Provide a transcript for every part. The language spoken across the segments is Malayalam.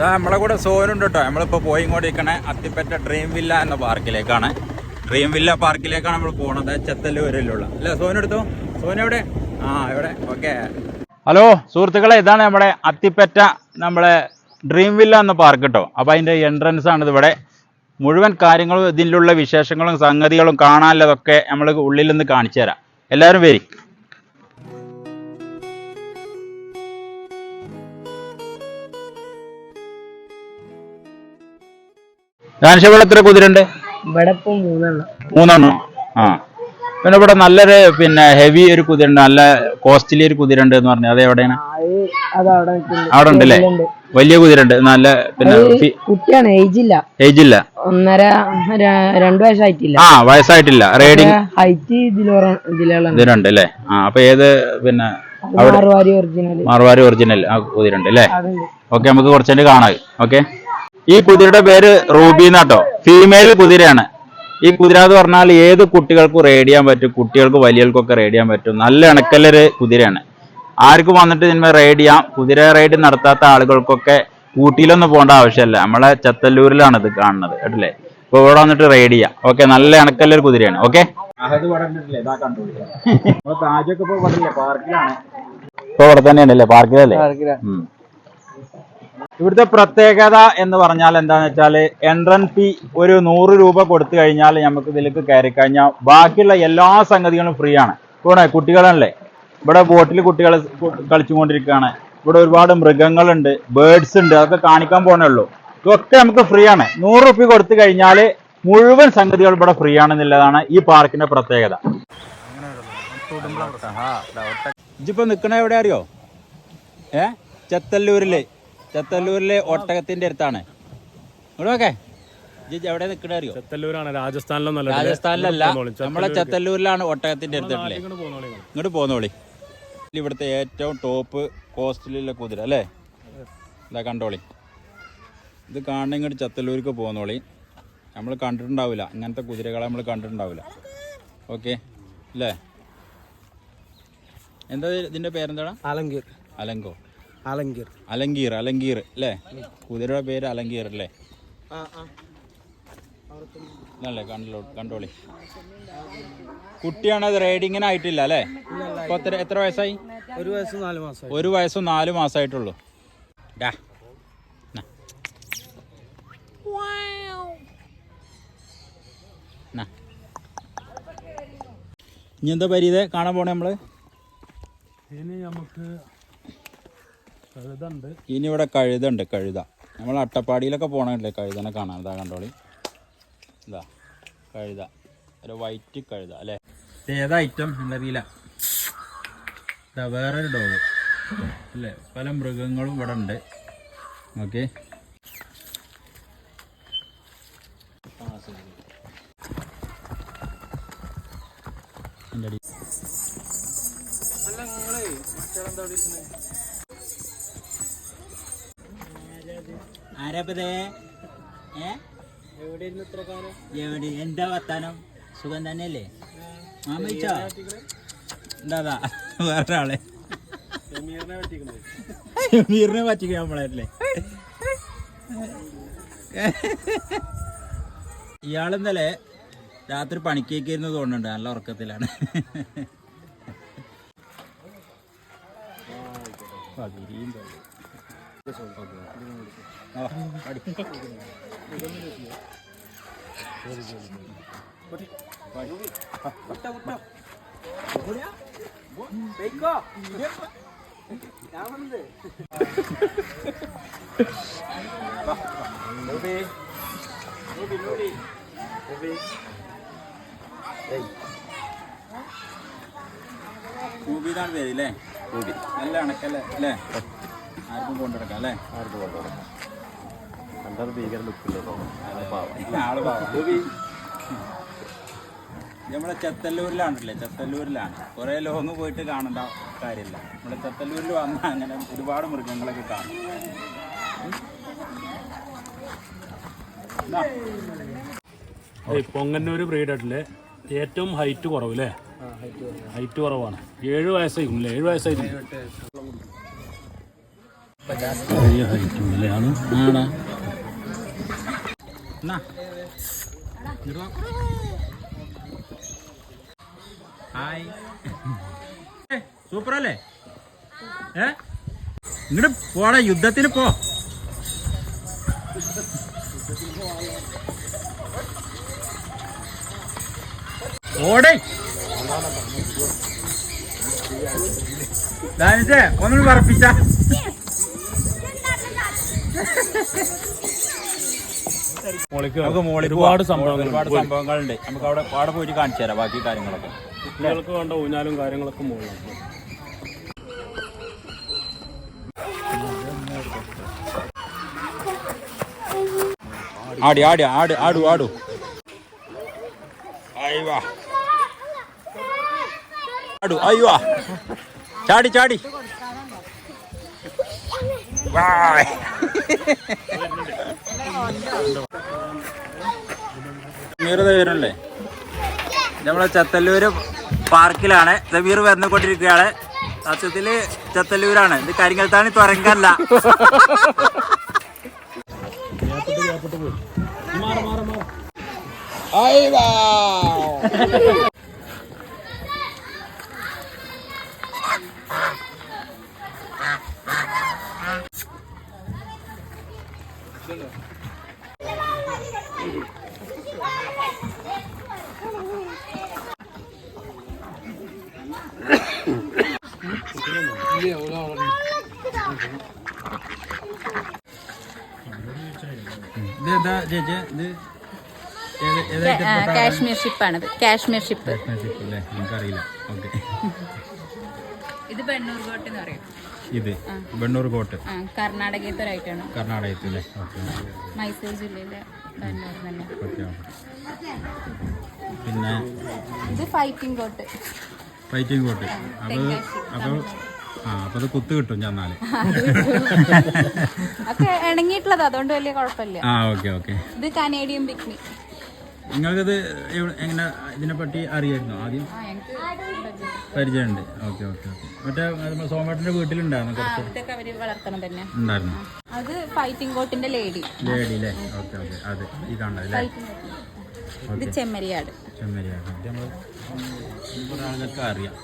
നമ്മളെ കൂടെ സോനുണ്ട് കേട്ടോ നമ്മളിപ്പോ പോയി ഇങ്ങോട്ടിരിക്കണേ അത്തിപ്പറ്റ ഡ്രീം വില്ല എന്ന പാർക്കിലേക്കാണ്. ഡ്രീം വില്ല പാർക്കിലേക്കാണ് നമ്മൾ പോണത്. ചെത്തല്ലൂരിലുള്ള. അല്ല സോനു എടുത്തു സോനു എവിടെ? ആ എവിടെ? ഓക്കെ. ഹലോ സുഹൃത്തുക്കളെ ഇതാണ് നമ്മുടെ അത്തിപ്പറ്റ നമ്മളെ ഡ്രീം വില്ല എന്ന പാർക്ക് കേട്ടോ അപ്പൊ അതിന്റെ എൻട്രൻസ് ആണ് ഇതിവിടെ മുഴുവൻ കാര്യങ്ങളും ഇതിലുള്ള വിശേഷങ്ങളും സംഗതികളും കാണാനുള്ളതൊക്കെ നമ്മൾ ഉള്ളിൽ നിന്ന് കാണിച്ചു തരാം. എല്ലാവരും വരി. ധ്യാനശിവൾ എത്ര കുതിരണ്ട് ഇവിടെ ഇപ്പൊ മൂന്നെണ്ണം. മൂന്നെണ്ണം. ആ. പിന്നെ ഇവിടെ നല്ലൊരു പിന്നെ ഹെവി ഒരു കുതിരണ്ട്. നല്ല കോസ്റ്റ്ലി ഒരു കുതിരണ്ട് എന്ന് പറഞ്ഞു. അത് എവിടെയാണ്? അവിടെ ഉണ്ട് അല്ലേ ഉണ്ട്. കുതിര ഉണ്ട് നല്ല പിന്നെ കുട്ടിയാണ്. ഏജ് ഇല്ല. ഏജ് ഇല്ല. ഒന്നര രണ്ടു വയസ്സായിട്ടില്ല. ആ വയസ്സായിട്ടില്ല. റൈഡിങ് ഹൈറ്റ് ഇതിലുണ്ട് അല്ലേ? ആ അപ്പൊ ഏത് പിന്നെ മാറുവാരി ഒറിജിനൽ മാർവാരി ഒറിജിനൽ ആ കുതിര ഉണ്ട് അല്ലേ ഓക്കെ നമുക്ക് കുറച്ചു കാണാം. ഓക്കെ. ഈ കുതിരയുടെ പേര് റൂബി എന്നാട്ടോ. ഫീമെയിൽ കുതിരയാണ്. ഈ കുതിര എന്ന് പറഞ്ഞാൽ ഏത് കുട്ടികൾക്കും റൈഡ് ചെയ്യാൻ പറ്റും കുട്ടികൾക്ക് വലിയവർക്കൊക്കെ റൈഡ് ചെയ്യാൻ പറ്റും. നല്ല ഇണക്കല്ലൊരു കുതിരയാണ്. ആർക്കും വന്നിട്ട് ഇതിന്മേൽ റൈഡ് ചെയ്യാം. കുതിര റൈഡ് നടത്താത്ത ആളുകൾക്കൊക്കെ ഊട്ടിയിലൊന്നും പോകേണ്ട ആവശ്യമില്ല. നമ്മളെ ചത്തല്ലൂരിലാണ് ഇത് കാണുന്നത് കേട്ടില്ലേ? ഇപ്പൊ ഇവിടെ വന്നിട്ട് റൈഡ് ചെയ്യാം. ഓക്കെ നല്ല ഇണക്കല്ലൊരു കുതിരയാണ്. ഓക്കെ ഇപ്പൊ ഇവിടെ തന്നെയാണല്ലേ പാർക്കിലല്ലേ. ഇവിടുത്തെ പ്രത്യേകത എന്ന് പറഞ്ഞാൽ എന്താന്ന് വെച്ചാൽ എൻട്രൻസ് ഫീ ഒരു നൂറ് രൂപ കൊടുത്തു കഴിഞ്ഞാൽ നമുക്ക് ഇതിലേക്ക് കയറി കഴിഞ്ഞാൽ ബാക്കിയുള്ള എല്ലാ സംഗതികളും ഫ്രീ ആണ്. ഇവിടെ കുട്ടികളല്ലേ? ഇവിടെ ബോട്ടിൽ കുട്ടികൾ കളിച്ചുകൊണ്ടിരിക്കുകയാണ്. ഇവിടെ ഒരുപാട് മൃഗങ്ങളുണ്ട് ബേഡ്സ് ഉണ്ട് അതൊക്കെ കാണിക്കാൻ പോണേ ഉള്ളൂ. ഇതൊക്കെ നമുക്ക് ഫ്രീ ആണ്. നൂറ് റുപ്യ കൊടുത്തു കഴിഞ്ഞാൽ മുഴുവൻ സംഗതികൾ ഇവിടെ ഫ്രീ ആണെന്നുള്ളതാണ് ഈ പാർക്കിന്റെ പ്രത്യേകത. ഇജിപ്പോ നിക്കണ എവിടെ അറിയോ? ഏ? ചെത്തല്ലൂരിൽ. ചെത്തല്ലൂരിലെ ഒട്ടകത്തിന്റെ അടുത്താണ്. ഇവിടെ നോക്കേ. എവിടെ നിക്കണ അറിയോ? ചെത്തല്ലൂരാണ് രാജസ്ഥാനിലും നല്ല രാജസ്ഥാനിലല്ല നമ്മളെ ചെത്തല്ലൂരിലാണ് ഒട്ടകത്തിന്റെ അടുത്തല്ലേ ഇങ്ങോട്ട് പോന്നോളി. ഇവിടുത്തെ ഏറ്റവും ടോപ്പ് കോസ്റ്റിലുള്ള കുതിര അല്ലേ? ഇതാ കണ്ടോളി. ഇത് കാണണ ഇങ്ങോട്ട് ചത്തല്ലൂർക്ക് പോന്നോളി. നമ്മൾ കണ്ടിട്ടുണ്ടാവില്ല. ഇങ്ങനത്തെ കുതിരകളെ നമ്മൾ കണ്ടിട്ടുണ്ടാവില്ല. ഓക്കെ അല്ലേ? എന്താ ഇതിന്റെ പേരെന്താണ് അലങ്കീർ അലങ്കോ അലങ്കീർ. അലങ്കീർ അലങ്കീർ അല്ലേ? കുതിരയുടെ പേര് അലങ്കീർ അല്ലേ? അല്ലേ കണ്ടോ കണ്ടോളി. കുട്ടിയാണ് അത് റൈഡിങ്ങിന് ആയിട്ടില്ല അല്ലേ? ഇപ്പൊ എത്ര എത്ര വയസ്സായി? ഒരു വയസ്സ് നാല് മാസം ഒരു വയസ്സും നാല് മാസമായിട്ടുള്ളൂ. ഡാ. ഇനി എന്താ പരീതെ കാണാൻ പോണേ നമ്മൾ? ഇനി നമുക്ക് ഇനി ഇവിടെ കഴുതുണ്ട് കഴുത. നമ്മൾ അട്ടപ്പാടിയിലൊക്കെ പോകണല്ലേ കഴുതനെ കാണാൻ ഇതാ കണ്ടോളി. ഇതാ കഴുത. ഒരു വൈറ്റ് കഴുത അല്ലേ? ഏതാ ഐറ്റം എന്നറിയില്ല ഇതാ വേറൊരു ഡോഗ് അല്ലേ? പല മൃഗങ്ങളും ഇവിടെ ഉണ്ട് ഓക്കെ എവിടെ? എന്താ വർത്താനം? സുഖം തന്നെയല്ലേ? മാമിച്ചോ എന്താ വേറൊരാളെ. മീറിനെ പറ്റിക്ക നമ്മളല്ലേ? ഇയാളെന്നല്ലേ രാത്രി പണിക്കേക്കിരുന്ന് തോന്നുന്നുണ്ട്. നല്ല ഉറക്കത്തിലാണ്. പതിരിയും പോലെ. കൂബിന്നാണ് പേര് അല്ലേ? കൂബി നല്ല അണക്കല്ലേ അല്ലേ? ആർക്കും കൊണ്ടുനടക്കാം അല്ലേ? ആർക്കും കൊണ്ടുനടക്കാം. കണ്ടത് ഭീകര ലുക്കില്ലല്ലോ ആൾ പാവം. കൂബി നമ്മളെ ചെത്തല്ലൂരിലാണല്ലേ? ചെത്തല്ലൂരിലാണ്. കുറേ ലോങ് പോയിട്ട് കാണണ്ട കാര്യമില്ല. നമ്മുടെ ചെത്തല്ലൂരിൽ വന്നാൽ അങ്ങനെ ഒരുപാട് മൃഗങ്ങളൊക്കെ കാണും. പൊങ്ങന്നൂർ പൊങ്ങന്നൂര് ബ്രീഡായിട്ടില്ലേ? ഏറ്റവും ഹൈറ്റ് കുറവ് അല്ലേ? ഹൈറ്റ് കുറവാണ്. ഏഴ് വയസ്സായിരിക്കും അല്ലേ? ഏഴ് വയസ്സായിരിക്കും. അല്ലേ ആടാ. ഹായ് സൂപ്പർ അല്ലേ ഏ? ഇങ്ങോട്ട് പോടാ യുദ്ധത്തിന് പോ. ഓടേ. ഒന്നും പറപ്പിച്ച ഒരുപാട്. സംഭവങ്ങൾ ഒരുപാട് സംഭവങ്ങളുണ്ട്. നമുക്ക് അവിടെ അവിടെ പോയിട്ട് കാണിച്ചു തരാം ബാക്കി കാര്യങ്ങളൊക്കെ. കുട്ടികൾക്ക് വേണ്ട ഊഞ്ഞാലും കാര്യങ്ങളൊക്കെ മുകളിലാണ് ആടി ആടി ആട് ആടു ആടു. അയ്യോ ആടു അയ്യോ ചാടി ചാടി. സമീർ ദേ വരുന്നല്ലേ നമ്മളെ ചത്തല്ലൂര് പാർക്കിലാണ്. സമീർ വന്നുകൊണ്ടിരിക്കുകയാണ്. സത്യത്തിൽ ചത്തല്ലൂരാണ്. ഇത് കരിങ്കൽത്താണി തുറങ്കല്ല. മാറ മാറ മാറ മാറി മാറി മാറി കാശ്മീർ ഷിപ്പാണത്. കാശ്മീർ ഷിപ്പ്. അല്ലേ? എനിക്കറിയില്ല. ഓക്കെ. ഇത് ബണ്ണൂർ കോട്ട് എന്ന് പറയും. ഇത് വെണ്ണൂർ കോട്ട്. ആ കർണാടകത്തെ ഒരു കർണാടകത്തിലെ മൈസൂർ ജില്ലയിലെ ബണ്ണൂർ തന്നെ. ഓക്കെ പിന്നെ ഇത് ഫൈറ്റിംഗ് കോട്ട്. Fighting coat. അപ്പോൾ അപ്പോൾ അത് കുത്ത് കിട്ടും ചെന്നാൽ ഒക്കെ ഇണങ്ങിയിട്ടുള്ളത് അതുകൊണ്ട് വലിയ കുഴപ്പമില്ല. ആ ഓക്കെ ഓക്കെ. ഇത് കനേഡിയൻ പിക്നി നിങ്ങൾക്കത് എങ്ങനെ ഇതിനെപ്പറ്റി അറിയായിരുന്നോ ആദ്യം? പരിചയമുണ്ട്. Okay okay okay. മറ്റേ സോമേട്ടന്റെ വീട്ടിലുണ്ടായിരുന്നു ഇതൊക്കെ അവർ വളർത്തണം തന്നെ. ഉണ്ടായിരുന്നു. അത് ഫൈറ്റിംഗ് കോട്ടിന്റെ ലേഡി ലേഡി അല്ലേ ഓക്കെ ഓക്കെ. അതെ ഈ കാണുന്നത് ഇത് ചെമ്മരിയാട്. ചെമ്മരിയാട്. നമ്മൾ കുറേ അറിയാം.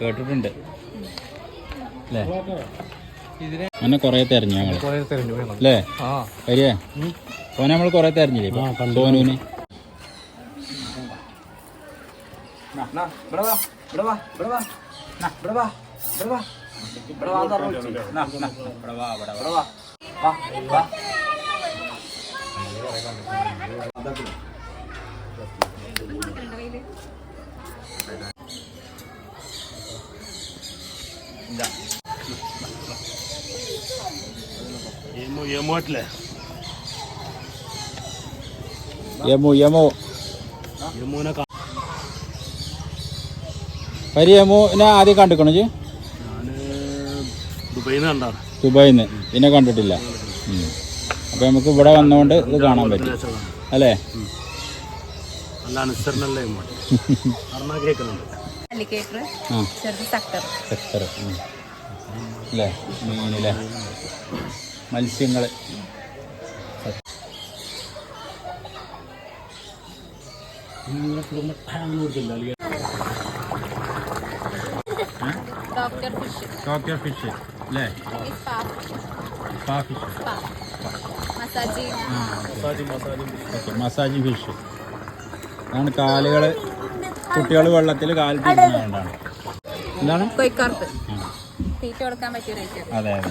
കേട്ടിട്ടുണ്ട്. അല്ലേ? അങ്ങനെ കുറേ തെരഞ്ഞു ഞങ്ങൾ അല്ലേ? വരിക. ഓനെ നമ്മൾ കുറേ തെരഞ്ഞില്ലേ ഇപ്പൊ? സോനുവിന്. യമു യമോട്ടില്ലേ യമു യമു. യമുനെ യമുനെ ആദ്യം കണ്ടിക്കണോ ജി നിന്ന് കണ്ടാണ് ദുബായിൽ നിന്ന് പിന്നെ കണ്ടിട്ടില്ല. അപ്പൊ നമുക്ക് ഇവിടെ വന്നുകൊണ്ട് ഇത് കാണാൻ പറ്റും. അല്ലേ? നല്ല അനുസരണല്ലേ അല്ലേ മീനില്ലേ മത്സ്യങ്ങൾ. ടോക്കിയോ ഫിഷ് അല്ലേ? Spa spa fish spa massage fish അതാണ് കാലുകൾ. കുട്ടികൾ വെള്ളത്തിൽ കാലിട്ടിരിക്കുന്നതുകൊണ്ടാണ് എന്താണ്? അതെ അതെ.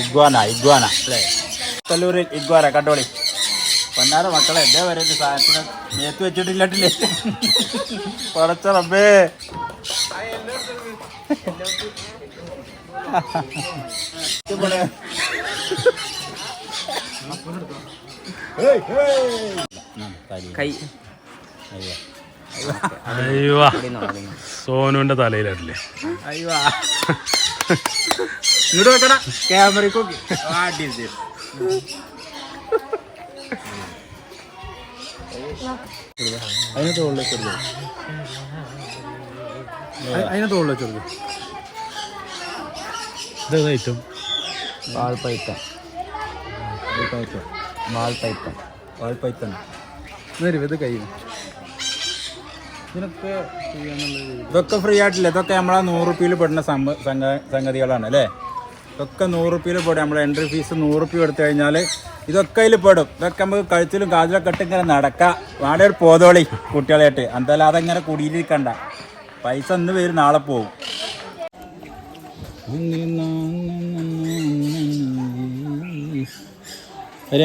ഇഗ്വാന ഇഗ്വാന അല്ലേ? കല്ലൂരിൽ ഇഗ്വാന കണ്ടോളി. പൊന്നാര മക്കളെ എന്തേ വരെ ഒരു സാധനത്തിന് നേത്ത് വെച്ചിട്ടില്ലട്ടില്ലേ? പടച്ച റബ്ബേ. കൈ. അയ്യോ. സോനുവിന്റെ തലയിലല്ലേ അയ്യോ. ഇങ്ങോട്ട് വെക്കടാ. ക്യാമറയ്ക്ക് നോക്കി അതിനെ തോളിൽ ചെറുത് അതിനെ തോളിൽ ചെറുത് ഇതേത് ഐറ്റം വാൾപ്പൈത്തൻ വാൾപ്പൈത്തൻ വാൾപ്പൈത്തൻ വരും ഇത് കൈ ഇതൊക്കെ ഫ്രീ ആയിട്ടില്ല. ഇതൊക്കെ നമ്മളെ നൂറ് റുപ്യയിൽ പെടുന്ന സംഗതികളാണ് അല്ലേ? ഇതൊക്കെ നൂറ് റുപ്യയിൽ പെടും. നമ്മുടെ എൻട്രി ഫീസ് നൂറ് റുപ്യ എടുത്തു കഴിഞ്ഞാൽ ഇതൊക്കെ അതിൽ പെടും. ഇതൊക്കെ നമുക്ക് കഴുത്തിലും കാതിലൊക്കെ ഇട്ട് ഇങ്ങനെ നടക്കാം. വേണ്ട ഒരു പോതോളി കുട്ടികളായിട്ട്. എന്തായാലും അതങ്ങനെ കുടിയിരിക്കണ്ട. പൈസ ഒന്ന് പേര് നാളെ പോവും.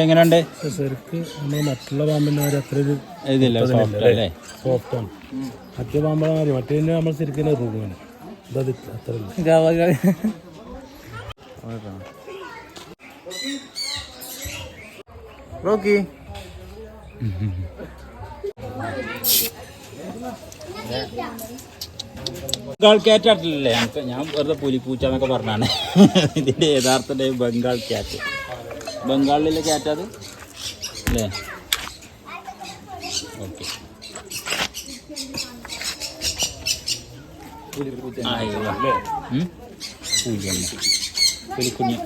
എങ്ങനെയുണ്ട്? ശരിക്ക് നമ്മൾ മറ്റുള്ള അത്ര ഒരു ഇതില്ല സോഫ്റ്റ് അല്ലേ? സോഫ്റ്റാണ് മറ്റേ പാമ്പാണ് മറ്റേ നമ്മൾ ശരിക്കും അത്ര. റോക്കി. ബംഗാൾ ക്യാറ്റ് ആട്ടില്ലേ നമുക്ക് ഞാൻ വെറുതെ പുലിപ്പൂച്ച എന്നൊക്കെ പറഞ്ഞാണ്. ഇതിന്റെ യഥാർത്ഥ ബംഗാൾ ക്യാറ്റ്. ബംഗാളിലെ ക്യാറ്റ് അത്? അല്ലേ? ഓക്കെ. പുലിക്കുഞ്ഞ്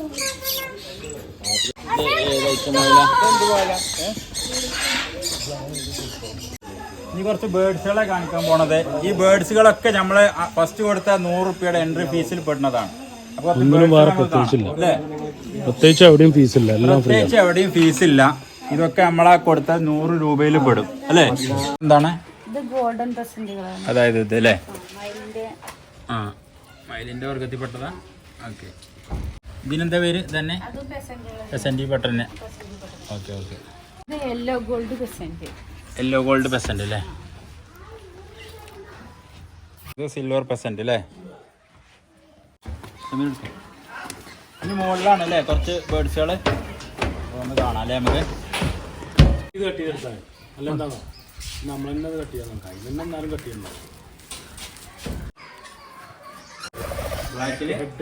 ഇനി കുറച്ച് ബേഡ്സുകളെ കാണിക്കാൻ പോണത്. ഈ ബേഡ്സുകളൊക്കെ നമ്മൾ ഫസ്റ്റ് കൊടുത്ത നൂറ് റുപ്യയുടെ എൻട്രി ഫീസിൽ പെടുന്നതാണ്. പ്രത്യേകിച്ച് എവിടെയും ഫീസില്ല ഇല്ല. പ്രത്യേകിച്ച് എവിടെയും ഫീസ് ഇല്ല. ഇതൊക്കെ നമ്മളെ കൊടുത്ത നൂറ് രൂപയിൽ പെടും അല്ലേ? എന്താണ്? ഇത് ഗോൾഡൻ പെർസെന്റുകളാണ് അതായത് ഇത് അല്ലേ? ആ മയിലിന്റെ വർഗത്തിൽപ്പെട്ടതാ? ഓക്കെ ഇതിനെന്താ പേര് തന്നെ? N D ബട്ടറിന് okay okay yellow gold percent yellow gold percent അല്ലേ? ഇത് സിൽവർ പെസന്റ് അല്ലേ? ഇനി മുകളിലാണ് അല്ലേ കുറച്ച് ബേഡ്സുകൾ ഒന്ന് കാണാം അല്ലേ നമുക്ക്? ഇത് കട്ടിയെടുത്താൽ അല്ല എന്താണോ നമ്മൾ തന്നെ അത് കട്ട് ചെയ്യാൻ നോക്കാം ഇതെന്നെ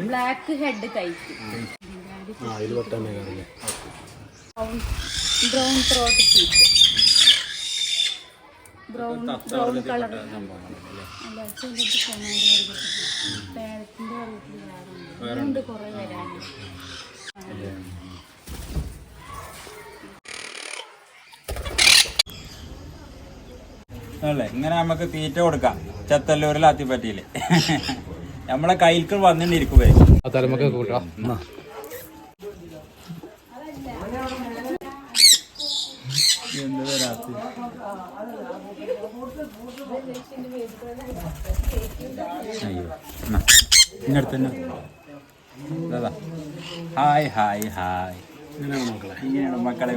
ബ്ലാക്ക് ഹെഡ് കൈക്ക് brown throat brown brown colour അല്ല കുറെ വരാനുണ്ട്. ഇങ്ങനെ നമുക്ക് തീറ്റ കൊടുക്കാം. ചത്തല്ലൂരിൽ അത്തിപ്പറ്റിയിൽ നമ്മളെ കയ്യിൽക്ക് കൂട്ടാം. എന്ത് രാത്രി അയ്യോ ഇങ്ങടുത്ത് തന്നെ. Hi hi hi. ഇങ്ങനെയാണ് മക്കളെ?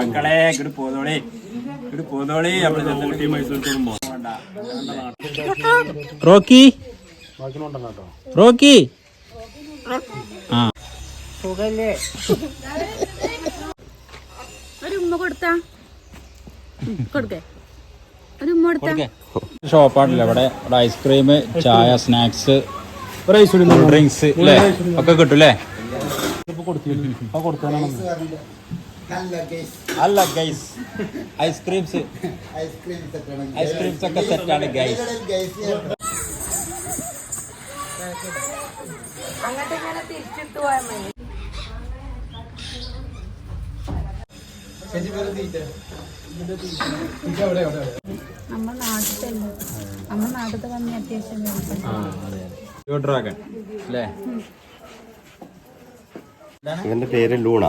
മക്കളെ ഇങ്ങോട്ട് പോതോളി ഇങ്ങോട്ട് പോതോളി ഊട്ടി മൈസൂർ റോക്കി? റോക്കി. ആ. ഒരു ഉമ്മ കൊടുത്താ? കൊടുക്കേ. ഒരു ഉമ്മ കൊടുത്താ? ഷോപ്പാണല്ലോ ഇവിടെ ഇവിടെ ഐസ്ക്രീം ചായ സ്നാക്സ് ഡ്രിങ്ക്സ് അല്ലേ ഒക്കെ കിട്ടും അല്ലേ അല്ല ഗൈസ് ഐസ്ക്രീംസ്. ഐസ്ക്രീംസ് ഒക്കെ സെറ്റാണ് ഗൈസ് നാട്ടിൽ വന്ന് അത്യാവശ്യം വേണം. ഡ്രാഗൺ അല്ലേ ഇവന്റെ പേര് ലൂണ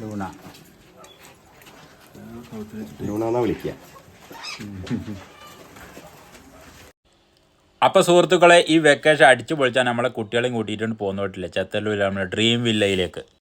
ലൂണ ലൂണ എന്നാ വിളിക്കുക അപ്പൊ സുഹൃത്തുക്കളെ ഈ വെക്കേഷൻ അടിച്ചു പൊളിച്ചാൽ നമ്മളെ കുട്ടികളെയും കൂട്ടിയിട്ടുണ്ട് പോകുന്നോട്ടില്ല ചെത്തല്ലൂർ നമ്മുടെ ഡ്രീം വില്ലയിലേക്ക്